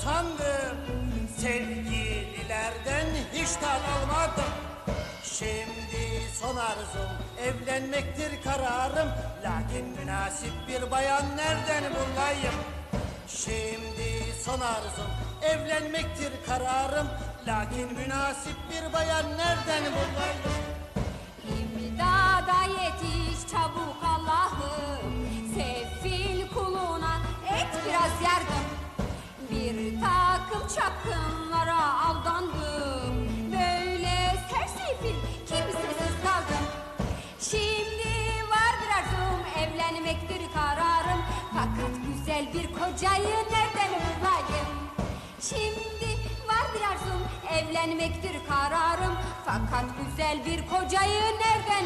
usandım Sevgililerden hiç tad almadım. Şimdi son arzum evlenmektir kararım. Lakin münasip bir bayan nereden bulayım? Şimdi son arzum evlenmektir kararım. Lakin münasip bir bayan nereden bulayım çapkınlara aldandım. Böyle sersefil kimsesiz kaldım. Şimdi var bir arzum evlenmektir kararım. Fakat güzel bir kocayı nereden bulayım? Şimdi var bir arzum evlenmektir kararım. Fakat güzel bir kocayı nereden